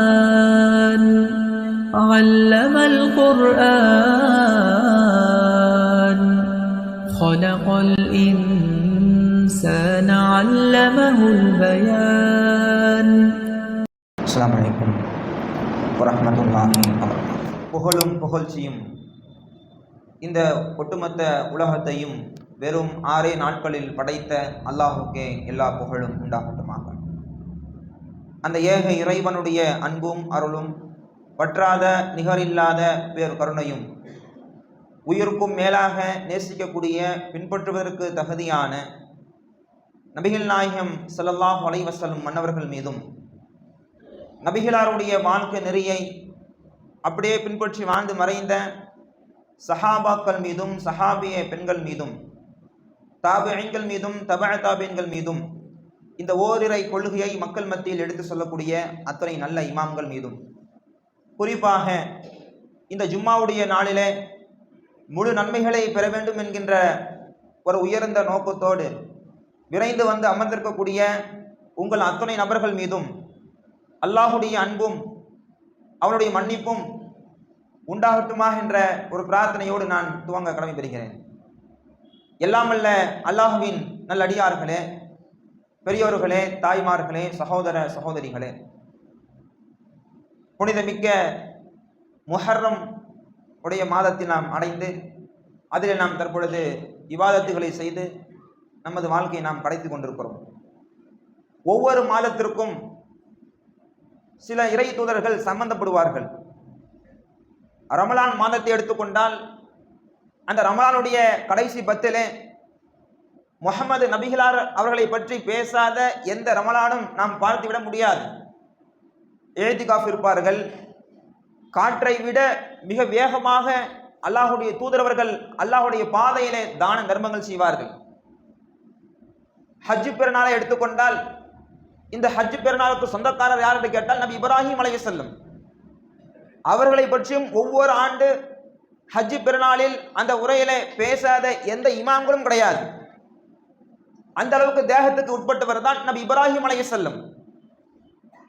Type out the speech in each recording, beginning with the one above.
الرحمن علم القرآن خلق الإنسان علمه البيان அஸ்ஸலாமு அலைக்கும் வரஹ்மத்துல்லாஹி வபரகாத்துஹு புகழும் புகழ்ச்சியும் இந்த ஒட்டுமொத்த உலகத்தையும் வெறும் ஆறே நாட்களில் படைத்த அல்லாஹுக்கே எல்லா புகழும் உண்டாகட்டுமாக அந்த ஏக இறைவனுடைய அன்பும் அருளும் வற்றாத நிகரில்லாத பேர் கருணையும். உயிருக்கும் மேலாக நேசிக்கக்கூடிய பின்பற்றுவதற்கு தகுதியான நபிகள் நாயகம் ஸல்லல்லாஹு வலைவசலும் மன்னவர்கள் மீதும் நபிகளாருடைய வாழ்க்கை நெறியை அப்படியே பின்பற்றி வாழ்ந்து மறைந்த சஹாபாக்கள் மீதும் சஹாபிய பெண்கள் மீதும் தாபியங்கள் மீதும் தப தாபியன்கள் மீதும் இந்த ஓரிரை கொள்கையை மக்கள் மத்தியில் எடுத்து சொல்லக்கூடிய அத்தனை நல்ல இமாம்கள் மீதும். குறிப்பாக இந்த ஜும்மாவுடைய நாளிலே முழு நன்மைகளை பெற வேண்டும் என்கின்ற ஒரு உயர்ந்த நோக்கத்தோடு விரைந்து வந்து அமர்ந்திருக்கக்கூடிய உங்கள் அத்தனை நபர்கள் மீதும் அல்லாஹுடைய அன்பும் அவனுடைய மன்னிப்பும் உண்டாகட்டுமா என்ற ஒரு பிரார்த்தனையோடு நான் துவங்க கடமை பெறுகிறேன் எல்லாமல்ல அல்லாஹுவின் நல்லடியார்களே பெரியோர்களே தாய்மார்களே சகோதர சகோதரிகளே. புனிதமிக்க முஹர்ரம் உடைய மாதத்தில் நாம் அடைந்து அதில் நாம் தற்பொழுது விவாதத்துகளை செய்து நமது வாழ்க்கையை நாம் படைத்து கொண்டிருக்கிறோம். ஒவ்வொரு மாதத்திற்கும் சில இறை தூதர்கள் சம்பந்தப்படுவார்கள். ரமலான் மாதத்தை எடுத்துக்கொண்டால் அந்த ரமலானுடைய கடைசி பத்திலே முகமது நபிகளார் அவர்களை பற்றி பேசாத எந்த ரமலானும் நாம் பார்த்துவிட முடியாது. ஏத்திகாஃப் இருப்பார்கள். காற்றை விட மிக வேகமாக அல்லாஹுடைய தூதரவர்கள் அல்லாஹுடைய பாதையிலே தான தர்மங்கள் செய்வார்கள். ஹஜ்ஜு பெருநாளை எடுத்துக்கொண்டால் இந்த ஹஜ்ஜு பெருநாளுக்கு சொந்தக்காரர் யார் என்று கேட்டால் நபி இப்ராஹிம் அலைய செல்லும் அவர்களை பற்றியும் ஒவ்வொரு ஆண்டு ஹஜ்ஜு பெருநாளில் அந்த உரையில பேசாத எந்த இமாம்களும் கிடையாது. அந்த அளவுக்கு தேகத்துக்கு உட்பட்டவர் தான் நபி இப்ராஹிம் அலைய செல்லும்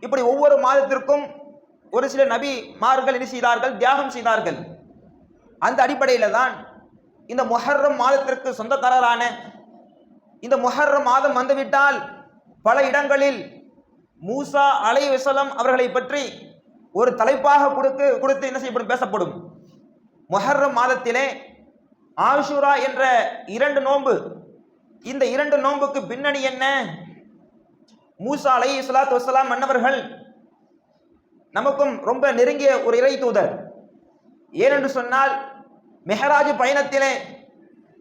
இப்படி ஒவ்வொரு மாதத்திற்கும் ஒரு சில நபி மார்கள் என்ன செய்தார்கள்? தியாகம் செய்தார்கள். அந்த அடிப்படையில் தான் இந்த முஹர்ரம் மாதத்திற்கு சொந்தக்காரரான இந்த முஹர்ரம் மாதம் வந்துவிட்டால் பல இடங்களில் மூசா அலை விசலம் அவர்களை பற்றி ஒரு தலைப்பாக கொடுத்து கொடுத்து என்ன செய்யப்படும்? பேசப்படும். மொஹர்ரம் மாதத்திலே ஆஷுரா என்ற இரண்டு நோன்பு இந்த இரண்டு நோன்புக்கு பின்னணி என்ன? மூசா அலை இஸ்லாத்து வசலாம் மன்னவர்கள் நமக்கும் ரொம்ப நெருங்கிய ஒரு இறை தூதர். ஏனென்று சொன்னால் மெஹராஜ் பயணத்திலே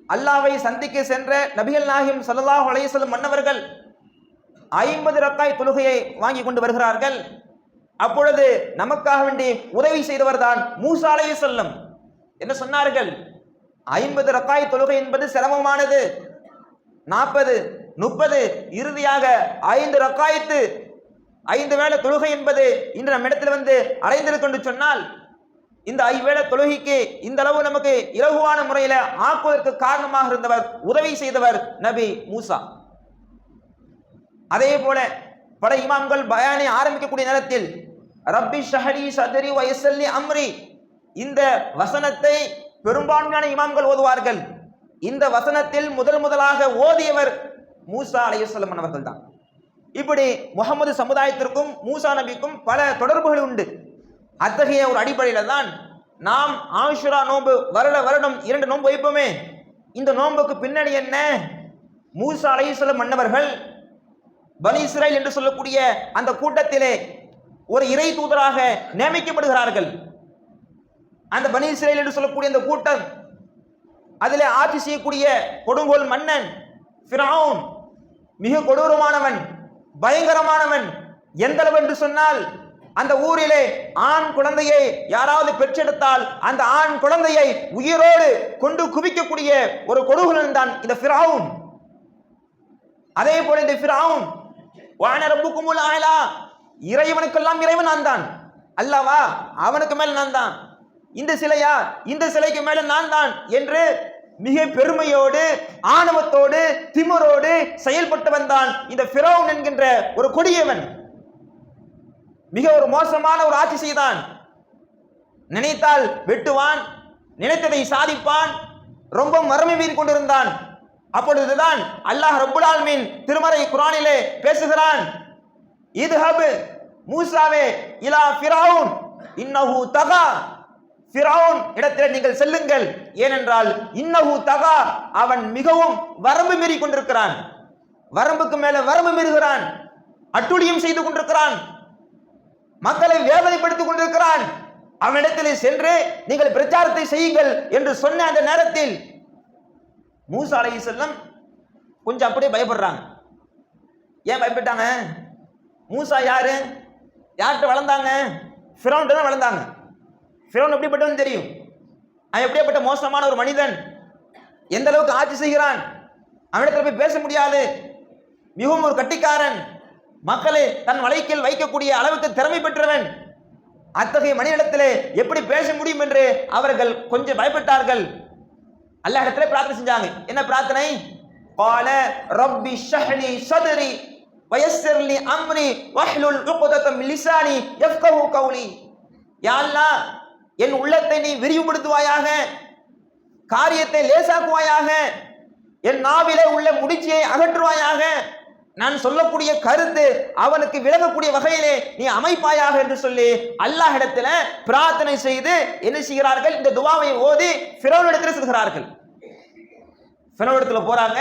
அல்லாவை சந்திக்க சென்ற நபிகள் நாகிம் சல்லாஹ் அலையம் மன்னவர்கள் ஐம்பது ரக்காய் தொழுகையை வாங்கி கொண்டு வருகிறார்கள். அப்பொழுது நமக்காக வேண்டி உதவி செய்தவர் தான் மூசா என்ன சொன்னார்கள்? ஐம்பது ரக்காய் தொழுகை என்பது சிரமமானது. நாற்பது முப்பது இறுதியாக ஐந்து ரக்காயத்து ஐந்து வேளை தொழுகை என்பது இன்று நம்ம இடத்துல வந்து அடைந்திருக்கொண்டு சொன்னால் இந்த ஐவேளை தொழுகைக்கு இந்த அளவு நமக்கு இலகுவான முறையில் ஆக்குவதற்கு காரணமாக இருந்தவர் உதவி செய்தவர் நபி மூசா. அதே போல பல இமாம்கள் பயானை ஆரம்பிக்கக்கூடிய நேரத்தில் ரப்பி ஷஹரி சதரி வயசல்லி அம்ரி இந்த வசனத்தை பெரும்பான்மையான இமாம்கள் ஓதுவார்கள். இந்த வசனத்தில் முதல் முதலாக ஓதியவர் மூசா அலையுசல்லமன் அவர்கள் தான். இப்படி முகமது சமுதாயத்திற்கும் மூசா நபிக்கும் பல தொடர்புகள் உண்டு. அத்தகைய ஒரு அடிப்படையில் தான் நாம் ஆஷுரா நோன்பு வருட வருடம் இரண்டு நோன்பு வைப்போமே. இந்த நோன்புக்கு பின்னணி என்ன? மூசா அலையுசல்லம் மன்னவர்கள் பனி இஸ்ரேல் என்று சொல்லக்கூடிய அந்த கூட்டத்திலே ஒரு இறை தூதராக நியமிக்கப்படுகிறார்கள். அந்த பனி இஸ்ரேல் என்று சொல்லக்கூடிய அந்த கூட்டம் அதில் ஆட்சி செய்யக்கூடிய கொடுங்கோல் மன்னன் ஃபிரௌன் மிக கொடூரமானவன் பயங்கரமானவன். எந்தளவு என்று சொன்னால் அந்த ஊரிலே ஆண் குழந்தையை யாராவது பெற்றெடுத்தால் அந்த ஆண் குழந்தையை உயிரோடு கொண்டு குவிக்கக்கூடிய ஒரு கொடுகுலன் தான் இந்த ஃபிரௌன் அதே போல இந்த ஃபிரௌன் வான ரப்புக்குமுல் ஆயலா. இறைவனுக்கெல்லாம் இறைவன் நான் தான். அல்லவா? அவனுக்கு மேல் நான் தான். இந்த சிலையா இந்த சிலைக்கு மேல நான் தான் என்று மிக பெருமையோடு ஆணவத்தோடு திமுரோடு செயல்பட்டு வந்தான் இந்த ஃபிரௌன் என்கின்ற ஒரு கொடியவன். மிக ஒரு மோசமான ஒரு ஆட்சி செய்தான். நினைத்தால் வெட்டுவான் நினைத்ததை சாதிப்பான் ரொம்ப மறுமை மீறி கொண்டிருந்தான். அப்பொழுதுதான் அல்லாஹ் ரப்புல் மீன் திருமறை குரானிலே பேசுகிறான். இது ஹபு மூசாவே இலா ஃபிரௌன் இன்னஹு தகா. ஃபிரௌன் இடத்தில் நீங்கள் செல்லுங்கள். ஏனென்றால் இன்னஹு தகா அவன் மிகவும் வரம்பு மீறி கொண்டிருக்கிறான். வரம்புக்கு மேல வரம்பு மீறுகிறான். அட்டுழியம் செய்து கொண்டிருக்கிறான். மக்களை வேதனைப்படுத்திக் கொண்டிருக்கிறான். அவனிடத்தில் சென்று நீங்கள் பிரச்சாரத்தை செய்யுங்கள் என்று சொன்ன அந்த நேரத்தில் மூசா அலை செல்லம் கொஞ்சம் அப்படியே பயப்படுறாங்க. ஏன் பயப்பட்டாங்க? மூசா யாரு? யார்கிட்ட வளர்ந்தாங்க? ஃபிரௌன்ட்ட தான் வளர்ந்தாங்க. ஃபிரௌன் எப்படிப்பட்டவன் தெரியும் அவன் எப்படியாப்பட்ட மோசமான ஒரு மனிதன் எந்த அளவுக்கு ஆட்சி செய்கிறான் அவனிடத்தில் போய் பேச முடியாது மிகவும் ஒரு கட்டிக்காரன் மக்களை தன் வலைக்கில் வைக்கக்கூடிய அளவுக்கு திறமை பெற்றவன் அத்தகைய மனிதனிடத்திலே எப்படி பேச முடியும் என்று அவர்கள் கொஞ்சம் பயப்பட்டார்கள் அல்லாஹ் இடத்துல பிரார்த்தனை செஞ்சாங்க என்ன பிரார்த்தனை قال ربي اشرح لي صدري ويسر لي امري واحلل عقدة من لساني يفقهوا قولي யா அல்லாஹ் என் உள்ளத்தை நீ விரிவுபடுத்துவாயாக காரியத்தை லேசாக்குவாயாக என் நாவிலே உள்ள முடிச்சியை அகற்றுவாயாக. நான் சொல்லக்கூடிய கருத்து அவனுக்கு விலகக்கூடிய வகையிலே நீ அமைப்பாயாக என்று சொல்லி அல்லாஹ் இடத்துல பிரார்த்தனை செய்து என்ன செய்கிறார்கள்? இந்த துவாவை ஓதி ஃபிரௌன் இடத்துல செல்கிறார்கள். ஃபிரௌன் இடத்துல போறாங்க.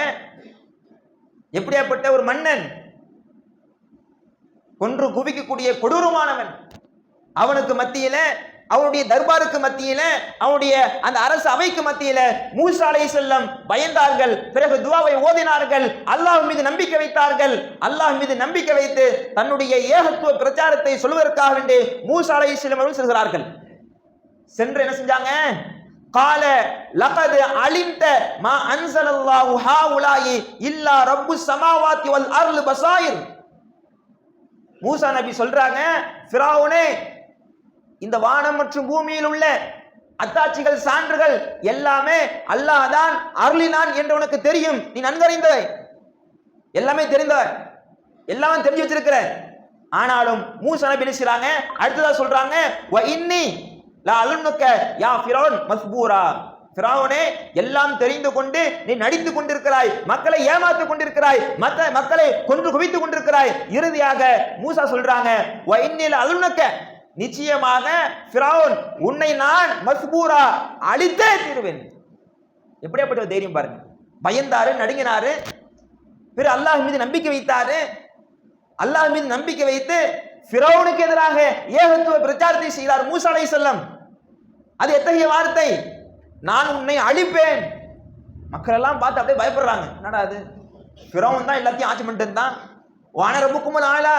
எப்படியாப்பட்ட ஒரு மன்னன் கொன்று குவிக்கக்கூடிய கொடூரமானவன் அவனுக்கு மத்தியில அவனுடைய தர்பாருக்கு மத்தியில அவனுடைய அந்த அரசு அவைக்கு மத்தியில மூசா அலை செல்லம் பயந்தார்கள். பிறகு துவாவை ஓதினார்கள். அல்லாஹ் மீது நம்பிக்கை வைத்தார்கள். அல்லாஹ் மீது நம்பிக்கை வைத்து தன்னுடைய ஏகத்துவ பிரச்சாரத்தை சொல்வதற்காக வேண்டி மூசா அலை செல்லம் அவர்கள் செல்கிறார்கள். சென்று என்ன செஞ்சாங்க? கால லகது அழிந்த மா அன்சலல்லாஹு ஹாஉலாயி இல்லா ரப்பு சமாவாத்தி வல் அருள் பசாயிர். மூசா நபி சொல்றாங்க ஃபிராவுனே இந்த வானம் மற்றும் பூமியில் உள்ள அத்தாட்சிகள் சான்றுகள் எல்லாமே அல்லாஹ் தான் அருளினான் என்று உனக்கு தெரியும். நீ நன்கறிந்த எல்லாமே தெரிந்த எல்லாம் தெரிஞ்சு வச்சிருக்கிற ஆனாலும் மூசா நபி என்ன அடுத்ததா சொல்றாங்க வ இன்னி லா அலுன்னுக்க யா ஃபிரௌன் மஸ்பூரா. ஃபிரௌனே எல்லாம் தெரிந்து கொண்டு நீ நடித்துக் கொண்டிருக்கிறாய் மக்களை ஏமாற்றிக் கொண்டிருக்கிறாய் மத்த மக்களை கொன்று குவித்துக் கொண்டிருக்கிறாய். இறுதியாக மூசா சொல்றாங்க வ இன்னில நிச்சயமாக ஃபிரௌன் உன்னை நான் மஸ்பூரா அழித்தே தீருவேன். எப்படியாப்பட்ட தைரியம் பாருங்க. பயந்தாரு நடுங்கினாரு. பிற அல்லாஹ் மீது நம்பிக்கை வைத்தாரு. அல்லாஹ் மீது நம்பிக்கை வைத்து ஃபிரௌனுக்கு எதிராக ஏகத்துவ பிரச்சாரத்தை செய்தார் மூசா செல்லம் அது எத்தகைய வார்த்தை? நான் உன்னை அழிப்பேன். மக்கள் எல்லாம் பார்த்து அப்படியே பயப்படுறாங்க. என்னடா அது? ஃபிரௌன் தான் எல்லாத்தையும் ஆட்சி பண்ணிட்டு இருந்தான். வானரப்புக்கும் ஆளா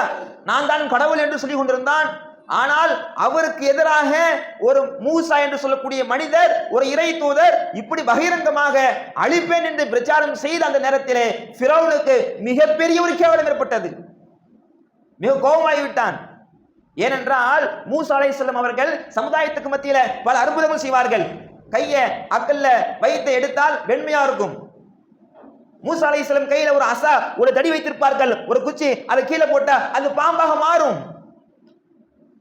நான் தான் கடவுள் என்று சொல்லி கொண்டிருந்தான். ஆனால் அவருக்கு எதிராக ஒரு மூசா என்று சொல்லக்கூடிய மனிதர் ஒரு இறை தூதர் இப்படி பகிரங்கமாக அழிப்பேன் என்று பிரச்சாரம் செய்த அந்த நேரத்திலே ஃபிரௌனுக்கு மிகப்பெரிய ஒரு கேவலம் ஏற்பட்டது. மிக கோபமாகிவிட்டான் ஏனென்றால் மூசா செல்லும் அவர்கள் சமுதாயத்துக்கு மத்தியில பல அற்புதங்கள் செய்வார்கள். கையை அக்கல்ல வைத்து எடுத்தால் வெண்மையா இருக்கும். மூசா செல்லும் கையில ஒரு அசா ஒரு தடி வைத்திருப்பார்கள். ஒரு குச்சி அதை கீழே போட்டா அது பாம்பாக மாறும்.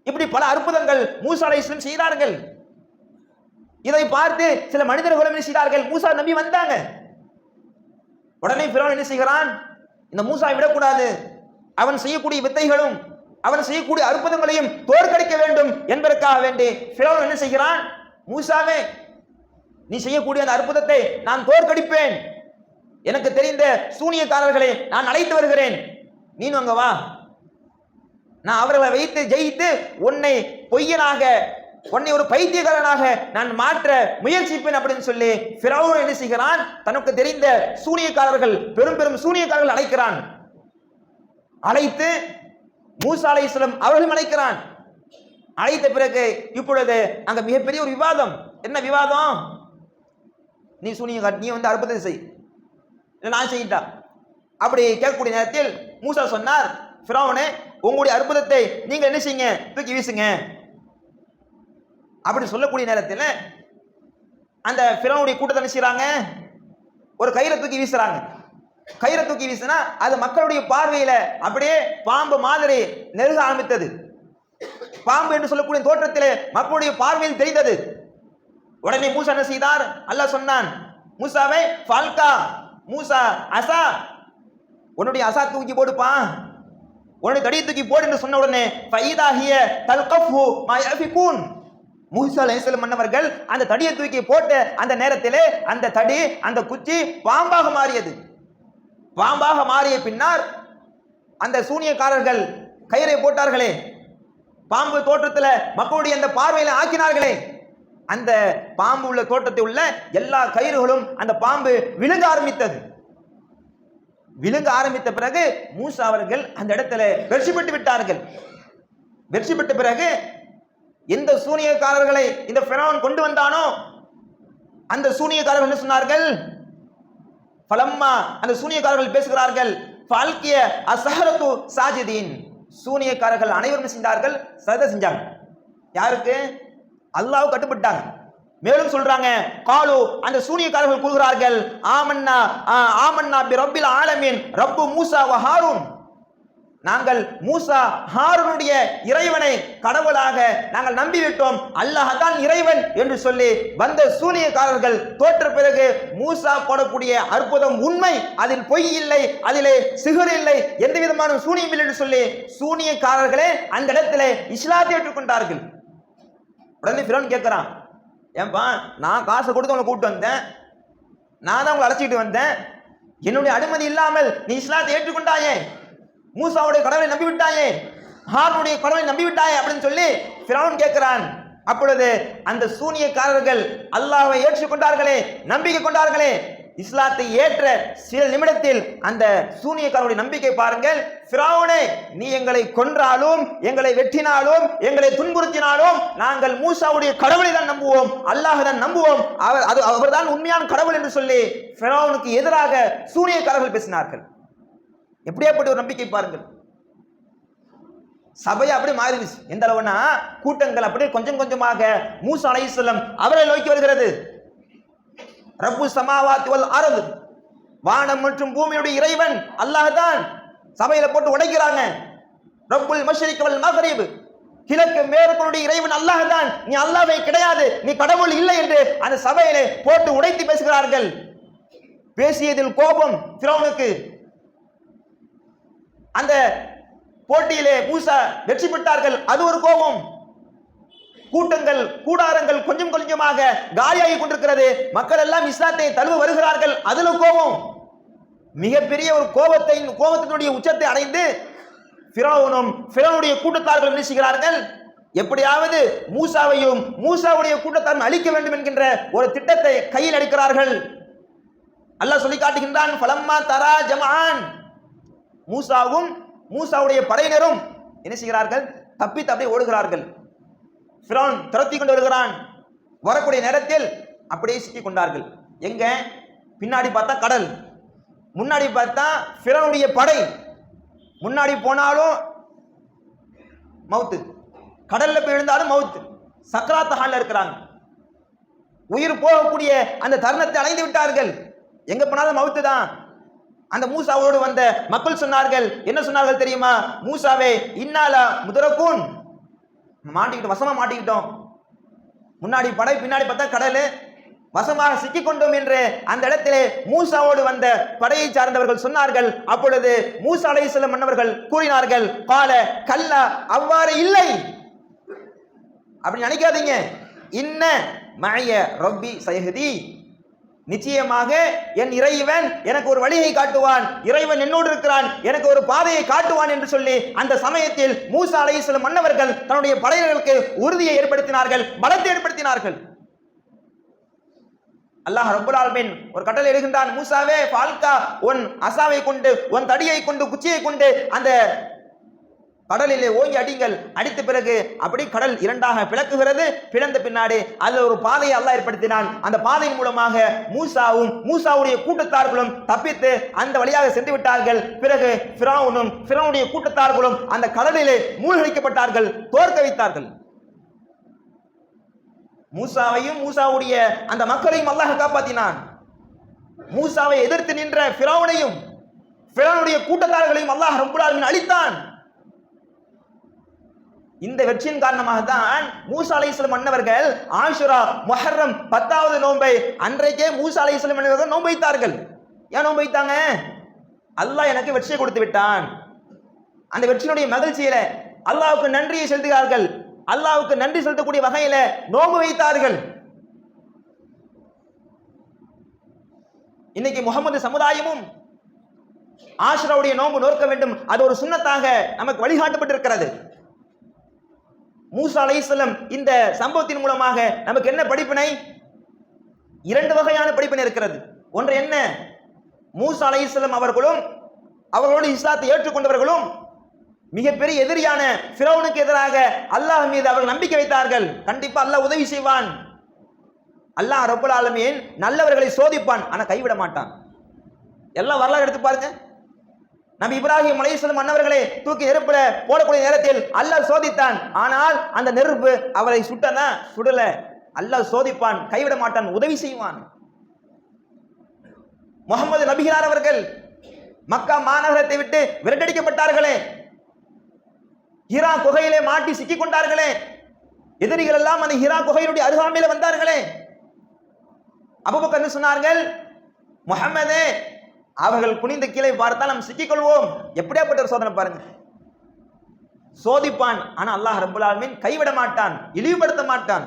இப்படி பல அற்புதங்கள் மூசா அலைஹிஸ்ஸலாம் செய்தார்கள். இதை பார்த்து சில மனிதர்களும் என்ன செய்தார்கள்? மூசா நம்பி வந்தாங்க. உடனே பிறவன் என்ன செய்கிறான்? இந்த மூசாவை விடக்கூடாது. அவன் செய்யக்கூடிய வித்தைகளும் அவன் செய்யக்கூடிய அற்புதங்களையும் தோற்கடிக்க வேண்டும் என்பதற்காக வேண்டி பிறவன் என்ன செய்கிறான்? மூசாவே நீ செய்யக்கூடிய அந்த அற்புதத்தை நான் தோற்கடிப்பேன். எனக்கு தெரிந்த சூனியக்காரர்களை நான் அழைத்து வருகிறேன். நீனும் அங்க வா. நான் அவர்களை வைத்து ஜெயித்து உன்னை பொய்யனாக உன்னை ஒரு பைத்தியக்காரனாக நான் மாற்ற முயற்சிப்பேன் அப்படின்னு சொல்லி பிறவும் என்ன செய்கிறான்? தனக்கு தெரிந்த சூனியக்காரர்கள் பெரும் பெரும் சூனியக்காரர்கள் அழைக்கிறான். அழைத்து மூசா சொல்லும் அவர்களும் அழைக்கிறான். அழைத்த பிறகு இப்பொழுது அங்க மிகப்பெரிய ஒரு விவாதம். என்ன விவாதம்? நீ சூனிய நீ வந்து அற்புதத்தை செய். இல்லை நான் செய்யிட்டா? அப்படி கேட்கக்கூடிய நேரத்தில் மூசா சொன்னார் ஃபிரௌனே உங்களுடைய அற்புதத்தை நீங்க என்ன செய்யுங்க? தூக்கி வீசுங்க. அப்படி சொல்லக்கூடிய நேரத்தில் அந்த ஃபிரௌனுடைய கூட்டத்தை என்ன ஒரு கயிறை தூக்கி வீசுறாங்க. கயிறை தூக்கி வீசினா அது மக்களுடைய பார்வையில அப்படியே பாம்பு மாதிரி நெருங்க ஆரம்பித்தது. பாம்பு என்று சொல்லக்கூடிய தோற்றத்தில் மக்களுடைய பார்வையில் தெரிந்தது. உடனே மூசா என்ன செய்தார்? அல்லாஹ் சொன்னான் மூசாவை ஃபால்கா மூசா அசா உன்னுடைய அசா தூக்கி போடுப்பான். உடனே தடியை தூக்கி போடு என்று சொன்ன உடனே ஃபைதாகிய தல்கஃபு மா யஃபிகூன். மூசா அலைஹிஸ்ஸலாம் மன்னவர்கள் அந்த தடியை தூக்கி போட்டு அந்த நேரத்திலே அந்த தடி அந்த குச்சி பாம்பாக மாறியது. பாம்பாக மாறிய பின்னர் அந்த சூனியக்காரர்கள் கயிறை போட்டார்களே. பாம்பு தோற்றத்தில் மக்களுடைய அந்த பார்வையில் ஆக்கினார்களே. அந்த பாம்பு உள்ள தோட்டத்தில் உள்ள எல்லா கயிறுகளும் அந்த பாம்பு விழுங்க ஆரம்பித்தது. விழுங்க ஆரம்பித்த பிறகு மூசா அவர்கள் அந்த இடத்துல வெற்றி பெற்று விட்டார்கள். வெற்றி பெற்ற பிறகு எந்த சூனியக்காரர்களை இந்த பிறவன் கொண்டு வந்தானோ அந்த சூனியக்காரர்கள் என்ன சொன்னார்கள்? பலம்மா அந்த சூனியக்காரர்கள் பேசுகிறார்கள் ஃபால்கிய அசஹரத்து சாஜிதீன். சூனியக்காரர்கள் அனைவரும் செஞ்சார்கள்? சத செஞ்சாங்க. யாருக்கு? அல்லாஹ் கட்டுப்பட்டாங்க. மேலும் சொல்றாங்க காலு அந்த சூனியக்காரர்கள் கூறுகிறார்கள் ஆமன்னா ஆ, ஆமன்னா பி ரப்பில் ஆலமீன் ரப்பு மூசா வ நாங்கள் மூசா ஹாரனுடைய இறைவனை கடவுளாக நாங்கள் நம்பிவிட்டோம். அல்லாஹ் தான் இறைவன் என்று சொல்லி வந்த சூனியக்காரர்கள் தோற்ற பிறகு மூசா போடக்கூடிய அற்புதம் உண்மை. அதில் பொய் இல்லை அதிலே சிகர் இல்லை எந்த விதமான சூனியம் இல்லை என்று சொல்லி சூனியக்காரர்களே அந்த இடத்திலே இஸ்லாத்தை ஏற்றுக்கொண்டார்கள். உடனே ஃபிரோன் கேட்கிறான் ஏன்பா நான் காசை கொடுத்து உங்களை கூப்பிட்டு வந்தேன். நான் தான் உங்களை அழைச்சிட்டு வந்தேன். என்னுடைய அனுமதி இல்லாமல் நீ இஸ்லாத்தை ஏற்றுக்கொண்டாயே. மூசாவுடைய கடவுளை நம்பி விட்டாயே ஹாரனுடைய கடவுளை நம்பி விட்டாயே அப்படின்னு சொல்லி ஃபிரௌன் கேட்கிறான். அப்பொழுது அந்த சூனியக்காரர்கள் அல்லாவை ஏற்றுக்கொண்டார்களே நம்பிக்கை கொண்டார்களே. இஸ்லாத்தை ஏற்ற சில நிமிடத்தில் அந்த சூனியக்காரனுடைய நம்பிக்கை பாருங்கள். பிராவுனே நீ எங்களை கொன்றாலும் எங்களை வெட்டினாலும் எங்களை துன்புறுத்தினாலும் நாங்கள் மூசாவுடைய கடவுளை தான் நம்புவோம் அல்லாஹ் தான் நம்புவோம். அவர் அது அவர்தான் உண்மையான கடவுள் என்று சொல்லி பிராவுனுக்கு எதிராக சூனியக்காரர்கள் பேசினார்கள். எப்படியாப்பட்ட ஒரு நம்பிக்கை பாருங்கள். சபை அப்படியே மாறிடுச்சு. எந்த அளவுனா கூட்டங்கள் அப்படியே கொஞ்சம் கொஞ்சமாக மூசா அலைஹிஸ்ஸலாம் அவரை நோக்கி வருகிறது. ரப்பு சமாவாத் வல் அரது வானம் மற்றும் பூமியுடைய இறைவன் அல்லாஹ் தான் சபையில போட்டு உடைக்கிறாங்க. ரப்புல் மஷ்ரிக் வல் மக்ரிப் கிழக்கு மேற்குடைய இறைவன் அல்லாஹ் தான் நீ அல்லாவே கிடையாது. நீ கடவுள் இல்லை என்று அந்த சபையிலே போட்டு உடைத்து பேசுகிறார்கள். பேசியதில் கோபம் ஃபிரௌனுக்கு. அந்த போட்டியிலே பூசா வெற்றி பெற்றார்கள். அது ஒரு கோபம். கூட்டங்கள் கூடாரங்கள் கொஞ்சம் கொஞ்சமாக காலியாகி கொண்டிருக்கிறது. மக்கள் எல்லாம் இஸ்லாத்தை தழுவ வருகிறார்கள். அதுல கோபம். மிகப்பெரிய ஒரு கோபத்தை கோபத்தினுடைய உச்சத்தை அடைந்து ஃபிரோனும் ஃபிரோனுடைய கூட்டத்தார்களும் என்ன எப்படியாவது மூசாவையும் மூசாவுடைய கூட்டத்தாரும் அழிக்க வேண்டும் என்கின்ற ஒரு திட்டத்தை கையில் எடுக்கிறார்கள். அல்லாஹ் சொல்லி காட்டுகின்றான் ஃபலம்மா தரா ஜமான் மூசாவும் மூசாவுடைய படையினரும் என்ன செய்கிறார்கள்? தப்பித்து அப்படியே ஓடுகிறார்கள். ஃபிரோன் துரத்தி கொண்டு வருகிறான். வரக்கூடிய நேரத்தில் அப்படியே சிக்கி கொண்டார்கள். எங்க? பின்னாடி பார்த்தா கடல். முன்னாடி பார்த்தா ஃபிரோனுடைய படை. முன்னாடி போனாலும் மவுத்து. கடல்ல போய் விழுந்தாலும் மவுத்து. சக்கராத்த ஹாலில் இருக்கிறாங்க. உயிர் போகக்கூடிய அந்த தருணத்தை அடைந்து விட்டார்கள். எங்க போனாலும் மவுத்து தான். அந்த மூசாவோடு வந்த மக்கள் சொன்னார்கள். என்ன சொன்னார்கள் தெரியுமா? மூசாவே இன்னால முதரக்கூன் மாட்டிக்கிட்டோம் வசமா மாட்டிக்கிட்டோம். முன்னாடி படை பின்னாடி பார்த்தா கடல் வசமாக சிக்கிக்கொண்டோம் என்று அந்த இடத்திலே மூசாவோடு வந்த படையை சார்ந்தவர்கள் சொன்னார்கள். அப்பொழுது மூசா செல்லும் மன்னவர்கள் கூறினார்கள் கால கல்லா அவ்வாறு இல்லை. அப்படி நினைக்காதீங்க. இன்ன மழைய ரொப்பி சயஹதி நிச்சயமாக என் இறைவன் எனக்கு ஒரு வழியை காட்டுவான். இறைவன் என்னோடு இருக்கிறான். எனக்கு ஒரு பாதையை காட்டுவான் என்று சொல்லி அந்த சமயத்தில் மூசா சில மன்னவர்கள் தன்னுடைய படையினர்களுக்கு உறுதியை ஏற்படுத்தினார்கள் பலத்தை ஏற்படுத்தினார்கள். அல்லாஹ் ரப்பல் ஆலமீன் ஒரு கட்டளை இடுகின்றான் மூசாவே ஃபால்கா உன் அசாவை கொண்டு உன் தடியை கொண்டு குச்சியை கொண்டு அந்த கடலிலே ஓங்கி அடிங்கள் அடித்த பிறகு அப்படி கடல் இரண்டாக பிளக்குகிறது. பிளந்த பின்னாடி அதில் ஒரு பாதையை அல்லா ஏற்படுத்தினான். அந்த பாதையின் மூலமாக மூசாவும் மூசாவுடைய கூட்டத்தார்களும் தப்பித்து அந்த வழியாக சென்று விட்டார்கள். பிறகு ஃபிரௌனும் ஃபிரௌனுடைய கூட்டத்தார்களும் அந்த கடலிலே மூழ்கடிக்கப்பட்டார்கள். தோற்க வைத்தார்கள். மூசாவையும் மூசாவுடைய அந்த மக்களையும் அல்லாஹ் காப்பாற்றினான் மூசாவை எதிர்த்து நின்ற ஃபிரௌனையும் ஃபிரௌனுடைய கூட்டத்தார்களையும் அல்லாஹ் ரொம்ப அழித்தான். இந்த வெற்றியின் காரணமாக தான் மூசா அலைஹிஸ்ஸலாம் மன்னவர்கள் ஆஷுரா மொஹர்ரம் பத்தாவது நோன்பை அன்றைக்கே மூசா அலைஹிஸ்ஸலாம் மன்னவர்கள் நோன்பு வைத்தார்கள். ஏன் நோன்பு வைத்தாங்க? அல்லாஹ் எனக்கு வெற்றியை கொடுத்து விட்டான். அந்த வெற்றியினுடைய மகிழ்ச்சியில அல்லாவுக்கு நன்றியை செலுத்துகிறார்கள். அல்லாவுக்கு நன்றி செலுத்தக்கூடிய வகையில நோன்பு வைத்தார்கள். இன்னைக்கு முகமது சமுதாயமும் ஆஷ்ராவுடைய நோன்பு நோக்க வேண்டும். அது ஒரு சுண்ணத்தாக நமக்கு வழிகாட்டப்பட்டிருக்கிறது. மூசா அலைஹிஸ்ஸலாம் இந்த சம்பவத்தின் மூலமாக நமக்கு என்ன படிப்பினை? இரண்டு வகையான படிப்பினை இருக்கிறது. ஒன்று என்ன? மூசா அலைஹிஸ்ஸலாம் அவர்களும் அவர்களோடு இஸ்லாத்தை ஏற்றுக்கொண்டவர்களும் மிகப்பெரிய எதிரியான ஃபிரௌனுக்கு எதிராக அல்லாஹ் மீது அவர்கள் நம்பிக்கை வைத்தார்கள். கண்டிப்பா அல்லாஹ் உதவி செய்வான். அல்லாஹ் ரப்பல் ஆலமீன் நல்லவர்களை சோதிப்பான். ஆனால் கைவிட மாட்டான். எல்லாம் வரலாறு எடுத்து பாருங்க. நபி இப்ராஹிம் அலைஹிஸ்ஸலாம் மன்னவர்களை தூக்கி நெருப்புல போடக்கூடிய நேரத்தில் அல்லாஹ் சோதித்தான். ஆனால் அந்த நெருப்பு அவரை சுட்டனா சுடல. அல்லாஹ் சோதிப்பான் கைவிட மாட்டான் உதவி செய்வான். முகமது நபிகிறார் அவர்கள் மக்கா மாநகரத்தை விட்டு விரட்டடிக்கப்பட்டார்களே. ஹிரா குகையிலே மாட்டி சிக்கிக் கொண்டார்களே. எதிரிகள் எல்லாம் அந்த ஹிரா குகையினுடைய அருகாமையில் வந்தார்களே. அபுபக்கர் சொன்னார்கள்? முகமதே அவர்கள் குனிந்த கீழே பார்த்தால் நாம் சிக்கிக்கொள்வோம். எப்படியாப்பட்ட ஒரு சோதனை பாருங்க. சோதிப்பான். ஆனால் அல்லாஹ் ரப்பல் கைவிட மாட்டான் இழிவுபடுத்த மாட்டான்.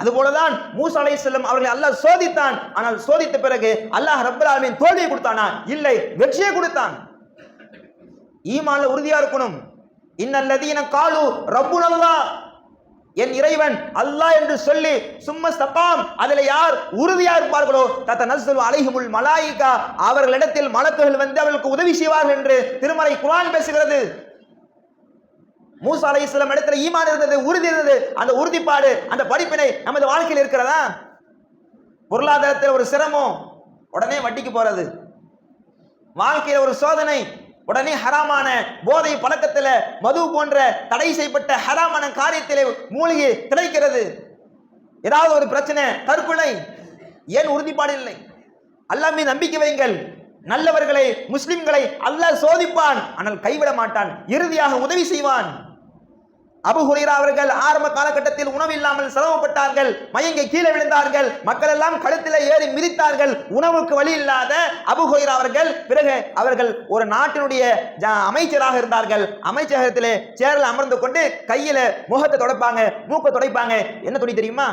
அதுபோலதான் மூசா செல்லும் அவர்களை அல்லாஹ் சோதித்தான். ஆனால் சோதித்த பிறகு அல்லாஹ் ரப்பல் தோல்வியை கொடுத்தானா? இல்லை வெற்றியை கொடுத்தான். ஈமான்ல உறுதியா இருக்கணும். இன்னல்லதீன காலு ரப்புனல்லாஹ் என் இறைவன் அல்லாஹ் என்று சொல்லி சும்ம ஸ்தபாம் அதில் யார் உறுதியா இருப்பார்களோ? தத்த நசல் அலைஹிமுல் மலாயிகா. அவர்களிடத்தில் மலக்குகள் வந்து அவர்களுக்கு உதவி செய்வார்கள் என்று திருமலை குரான் பேசுகிறது. மூசா அலைஹிஸ்ஸலாம் இடத்துல ஈமான் இருந்தது உறுதி இருந்தது. அந்த உறுதிப்பாடு அந்த படிப்பினை நமது வாழ்க்கையில் இருக்கிறதா? பொருளாதாரத்தில் ஒரு சிரமம் உடனே வட்டிக்கு போறது. வாழ்க்கையில் ஒரு சோதனை உடனே ஹராமான போதை பழக்கத்தில் மது போன்ற தடை செய்யப்பட்ட ஹராமான காரியத்திலே மூழ்கி திளைக்கிறது. ஏதாவது ஒரு பிரச்சனை தற்கொலை ஏன் உறுதிப்பாடு இல்லை? அல்லாஹ் மீது நம்பிக்கை வைங்கள் நல்லவர்களை முஸ்லிம்களை அல்லாஹ் சோதிப்பான். ஆனால் கைவிட மாட்டான். இறுதியாக உதவி செய்வான். அபுஹுரீரா அவர்கள் ஆரம்ப காலகட்டத்தில் உணவு இல்லாமல் சிரமப்பட்டார்கள் மயங்கி கீழே விழுந்தார்கள் மக்கள் எல்லாம் கழுத்தில் ஏறி மிதித்தார்கள் உணவுக்கு வழி இல்லாத அபுஹுரீரா அவர்கள் பிறகு அவர்கள் ஒரு நாட்டினுடைய அமைச்சராக இருந்தார்கள். அமைச்சகத்திலே சேரில் அமர்ந்து கொண்டு கையில முகத்தை துடைப்பாங்க மூக்கை துடைப்பாங்க. என்ன துணி தெரியுமா?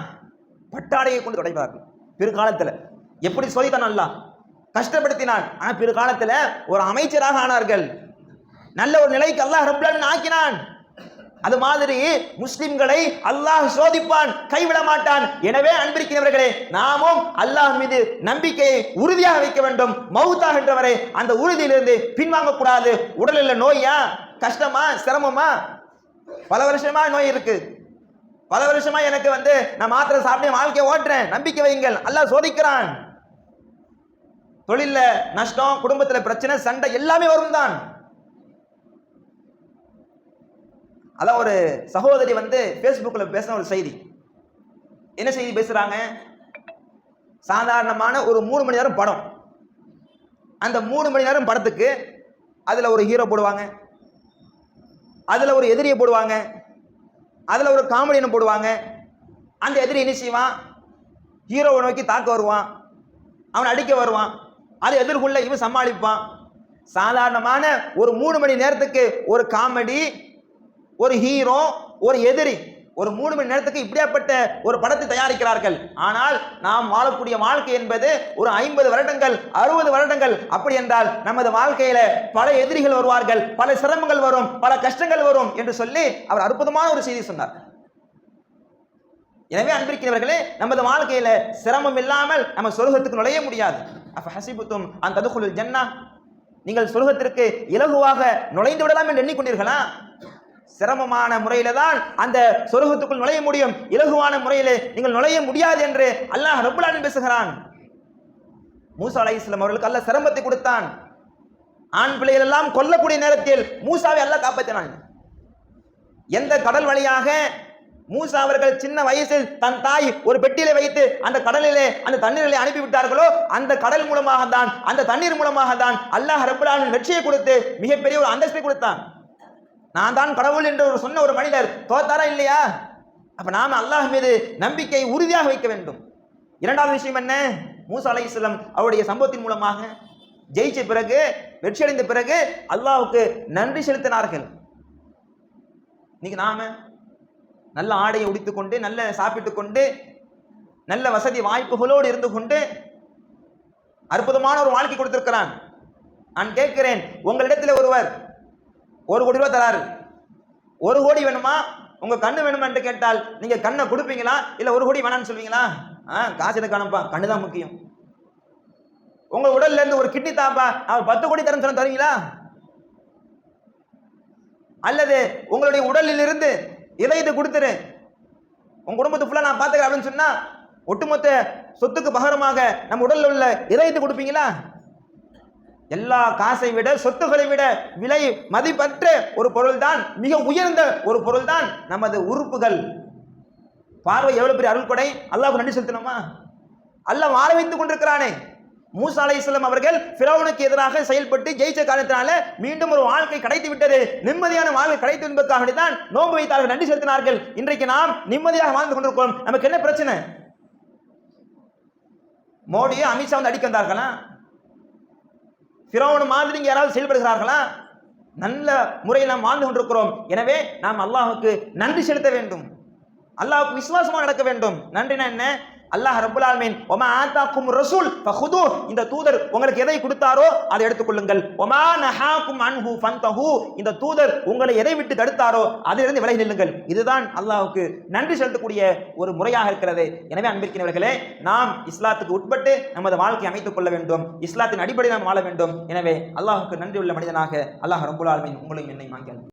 பட்டாடையை கொண்டு துடைப்பார்கள். பிற்காலத்தில். எப்படி சொல்லித்தான் கஷ்டப்படுத்தினான். ஆனால் பிற்காலத்தில் ஒரு அமைச்சராக ஆனார்கள். நல்ல ஒரு நிலைக்கு அல்லாஹ் ரப்லான் ஆக்கினான். அது மாதிரி முஸ்லிம்களை அல்லாஹ் சோதிப்பான் கைவிட மாட்டான் எனவே அன்பிருக்கிறவர்களே நாமும் அல்லாஹ் மீது நம்பிக்கையை உறுதியாக வைக்க வேண்டும். மௌத்தாகின்றவரை அந்த உறுதியிலிருந்து பின்வாங்க கூடாது உடலில் நோயா கஷ்டமா சிரமமா? பல வருஷமா நோய் இருக்கு. பல வருஷமா எனக்கு வந்து நான் மாத்திரை சாப்பிட்டு வாழ்க்கையை ஓட்டுறேன். நம்பிக்கை வையுங்கள். அல்லாஹ் சோதிக்கிறான். தொழிலில் நஷ்டம் குடும்பத்துல பிரச்சனை சண்டை எல்லாமே வரும் தான் அதான் ஒரு சகோதரி வந்து ஃபேஸ்புக்கில் பேசின ஒரு செய்தி. என்ன செய்தி பேசுகிறாங்க சாதாரணமான ஒரு மூணு மணி நேரம் படம். அந்த மூணு மணி நேரம் படத்துக்கு அதில் ஒரு ஹீரோ போடுவாங்க. அதில் ஒரு எதிரியை போடுவாங்க. அதில் ஒரு காமெடியனை போடுவாங்க. அந்த எதிரி என்ன செய்வான்? ஹீரோவை நோக்கி தாக்க வருவான். அவனை அடிக்க வருவான். அதை எதிர்கொள்ள இவன் சமாளிப்பான். சாதாரணமான ஒரு மூணு மணி நேரத்துக்கு ஒரு காமெடி ஒரு ஹீரோ ஒரு எதிரி ஒரு மூணு மணி நேரத்துக்கு இப்படியாப்பட்ட ஒரு படத்தை தயாரிக்கிறார்கள். ஆனால் நாம் வாழக்கூடிய வாழ்க்கை என்பது ஒரு ஐம்பது வருடங்கள் அறுபது வருடங்கள். அப்படி என்றால் நமது வாழ்க்கையில பல எதிரிகள் வருவார்கள் பல சிரமங்கள் வரும் பல கஷ்டங்கள் வரும் என்று சொல்லி அவர் அற்புதமான ஒரு செய்தி சொன்னார். எனவே அன்பிருக்கிறவர்களே நமது வாழ்க்கையில சிரமம் இல்லாமல் நம்ம சொர்க்கத்துக்கு நுழைய முடியாது. அப்ப ஹசிபுத்தும் அந்த ஜன்னா. நீங்கள் சொர்க்கத்திற்கு இலகுவாக நுழைந்து விடலாம் என்று எண்ணிக்கொண்டீர்களா? சிரமமான முறையில தான் அந்த சொர்க்கத்துக்குள் நுழைய முடியும். இலகுவான முறையிலே நீங்கள் நுழைய முடியாது என்று அல்லாஹ் ரப்புல் பேசுகிறான். மூசா அலைஹிஸ்ஸலாம் அவர்களுக்கு அல்ல சிரமத்தை கொடுத்தான். ஆண் பிள்ளைகள் எல்லாம் கொல்லக்கூடிய நேரத்தில் மூசாவை அல்ல காப்பாற்றினான் எந்த கடல் வழியாக மூசா அவர்கள் சின்ன வயசில் தன் தாய் ஒரு பெட்டியில வைத்து அந்த கடலிலே அந்த தண்ணீரிலே அனுப்பி விட்டார்களோ அந்த கடல் மூலமாக தான் அந்த தண்ணீர் மூலமாக தான் அல்லாஹ் ரப்பல் வெற்றியை கொடுத்து மிகப்பெரிய ஒரு அந்தஸ்தை கொடுத்தான். நான் தான் கடவுள் என்று ஒரு சொன்ன ஒரு மனிதர் தோத்தாரா இல்லையா? அப்ப நாம அல்லாஹ் மீது நம்பிக்கை உறுதியாக வைக்க வேண்டும். இரண்டாவது விஷயம் என்ன? மூசா அலைஹிஸ்ஸலாம் அவருடைய சம்பவத்தின் மூலமாக ஜெயிச்ச பிறகு வெற்றி அடைந்த பிறகு அல்லாஹுக்கு நன்றி செலுத்தினார்கள். இன்னைக்கு நாம நல்ல ஆடையை உடித்துக்கொண்டு நல்ல சாப்பிட்டு கொண்டு நல்ல வசதி வாய்ப்புகளோடு இருந்து கொண்டு அற்புதமான ஒரு வாழ்க்கை கொடுத்திருக்கிறான். நான் கேட்கிறேன் உங்களிடத்தில் ஒருவர் ஒரு கோடி ரூபா தராரு. ஒரு கோடி வேணுமா? உங்கள் கண்ணு வேணுமென்று கேட்டால் நீங்கள் கண்ணை கொடுப்பீங்களா? இல்லை ஒரு கோடி வேணாம்னு சொல்வீங்களா? ஆ காசு எனக்கு காணப்பா கண்ணு தான் முக்கியம். உங்கள் உடல்ல இருந்து ஒரு கிட்னி தாப்பா அவர் பத்து கோடி தரேன்னு சொன்ன தருவீங்களா? அல்லது உங்களுடைய உடலில் இருந்து இதயத்தை கொடுத்துரு. உங்க குடும்பத்தை ஃபுல்லாக நான் பார்த்துக்கிறேன் அப்படின்னு சொன்னால் ஒட்டுமொத்த சொத்துக்கு பகரமாக நம்ம உடலில் உள்ள இதயத்தை கொடுப்பீங்களா? எல்லா காசை விட சொத்துக்களை விட விலை மதிப்பற்ற ஒரு பொருள்தான் மிக உயர்ந்த ஒரு பொருள்தான் நமது உறுப்புகள். பார்வை எவ்வளவு பெரிய அருள் கொடை அல்லாவுக்கு நன்றி செலுத்தணுமா? அல்ல வாழ வைத்துக் கொண்டிருக்கிறானே. மூசா அலைஹிஸ்ஸலாம் அவர்கள் ஃபிரௌனுக்கு எதிராக செயல்பட்டு ஜெயிச்ச காரணத்தினால மீண்டும் ஒரு வாழ்க்கை கிடைத்து விட்டது. நிம்மதியான வாழ்க்கை கிடைத்து என்பதற்காக தான் நோன்பு வைத்தார்கள் நன்றி செலுத்தினார்கள். இன்றைக்கு நாம் நிம்மதியாக வாழ்ந்து கொண்டிருக்கிறோம். நமக்கு என்ன பிரச்சனை? மோடியை அமித்ஷா வந்து அடிக்க வந்தார்களா? ஃபிரௌன் மாதிரி இங்க யாராவது செயல்படுகிறார்களா? நல்ல முறையில் நாம் வாழ்ந்து கொண்டிருக்கிறோம். எனவே நாம் அல்லாஹுக்கு நன்றி செலுத்த வேண்டும். அல்லாஹுக்கு விசுவாசமாக நடக்க வேண்டும். நன்றினா என்ன? அல்லாஹ் ரபுல் ஆல்மீன் ஒமா ஆத்தாக்கும் ரசூல் ஃபஹுது. இந்த தூதர் உங்களுக்கு எதை கொடுத்தாரோ அதை எடுத்துக்கொள்ளுங்கள் ஒமா நஹாக்கும் அன்ஹு ஃபந்தஹு. இந்த தூதர் உங்களை எதை விட்டு தடுத்தாரோ அதிலிருந்து விலகி நில்லுங்கள். இதுதான் அல்லாஹ்வுக்கு நன்றி செலுத்தக்கூடிய ஒரு முறையாக இருக்கிறது. எனவே அன்பிற்கினவர்களே நாம் இஸ்லாத்துக்கு உட்பட்டு நமது வாழ்க்கையை அமைத்துக் கொள்ள வேண்டும். இஸ்லாத்தின் அடிப்படையில் நாம் வாழ வேண்டும். எனவே அல்லாஹ்வுக்கு நன்றி உள்ள மனிதனாக அல்லாஹ் ரபுல் ஆல்மீன் உங்களையும் என்னை மாங்கியால்